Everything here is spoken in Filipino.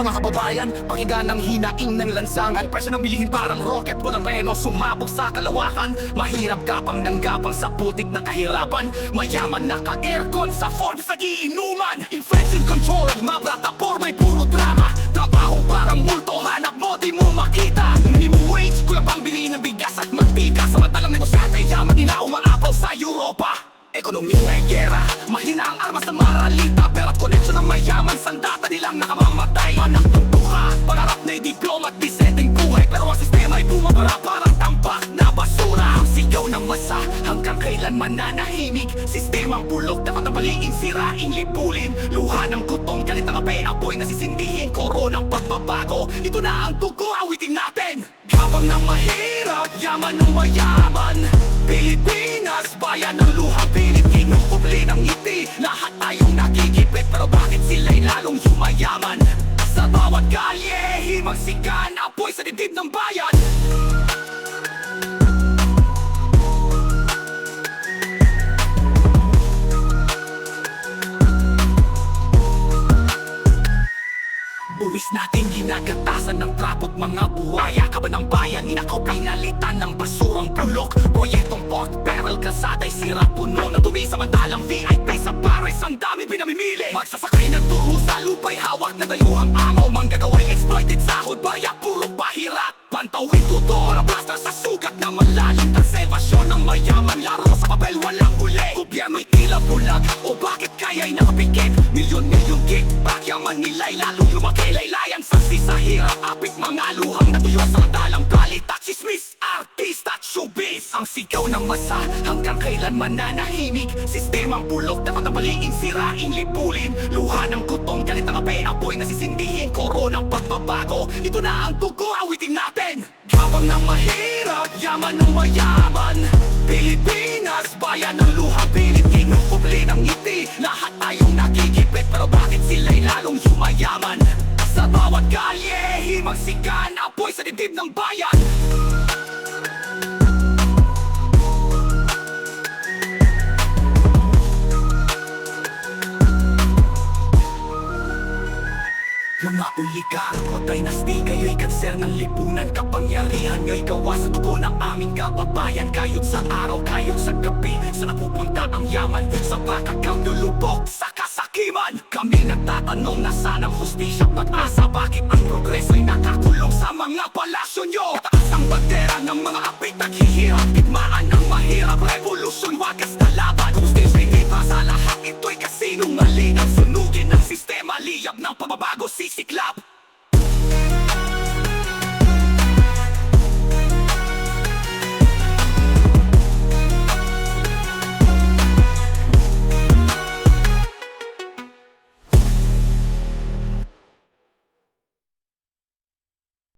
Mga kababayan, pakinggan ng hinaing ng lansangan Presyo ng bilihin parang rocket, walang reno Sumabog sa kalawakan. Mahirap gapang ng gapang sa putik na kahirapan. Mayaman naka-aircon sa Forbes nagiinuman Inflation control at mabrata may puro drama. Trabaho parang multo, hanap mo di mo makita. Minimum wage, kulang pang bilihin ng bigas at mantika Samantalang negosyante, yaman nila umaapaw sa Europa. Ekonomiya ay gera Mahina ang armas ng maralita Pero at koneksyon ng mayaman Sandata nilang nakamamatay. Manak ng buha Pangarap na diploma at biseteng buhay. Pero ang sistema ay bumabara Parang tambak na basura. Ang sigaw ng masa Hanggang kailan mananahimik? Sistemang bulok Dapat ang baliin Sirain lipulin Luha ng gutong Galit ng ape Apoy na sisindihin. Koronang pagbabago Ito na ang dugo Awitin natin. Habang ng mahirap Yaman ng mayaman sigan Apoy sa dibdib ng bayan. Buwis natin ginagatasan ng trapot mga buhaya. Kaban ng bayan, inakaw pinalitan ng basurang sira puno Na dumi samantalang VIP sa pares Ang dami pinamimili. Magsasakay ng turo sa lupa'y hawak na dayuhang amaw Manggagaway exploited sahod, baya puro pahirat Pantawin tuto, na blaster sa sugat na malalim. Konservasyon ng mayaman, laro sa papel walang uli Gobyerno'y tila bulag, o bakit kaya'y nakapikit? Milyon-milyon kickback, yaman nila'y lalong lumaki Laylayan sa sisa hirap, apit mga luhang natuyo sa dalang galit at chismis Artista at showbiz. Ang sigaw ng masa kailan mananahimik Sistemang bulok dapat ang baliin, sirain, lipulin. Luha ng gutong, galit ng ape, apoy na sisindihin. Koronang pagbabago, ito na ang dugo, awitin natin. Habang ng mahirap, yaman ng mayaman Pilipinas, bayan ng luha, pilit kinukubli ng ngiti. Lahat tayong nakikipit, pero bakit sila'y lalong yumayaman? Sa bawat kalye, himang sigan, apoy sa dibdib ng bayan Mga oligarko, dynasty, kayo'y kanser ng lipunan Kapangyarihan nga'y gawa sa dugo ng aming kababayan. Kayod sa araw, kayod sa gabi Sa napupunta ang yaman Sa pakakang lulubog sa kasakiman. Kami nagtatanong na sana ang hustisya pag-asa Bakit ang Liyab ng pababago sisiklab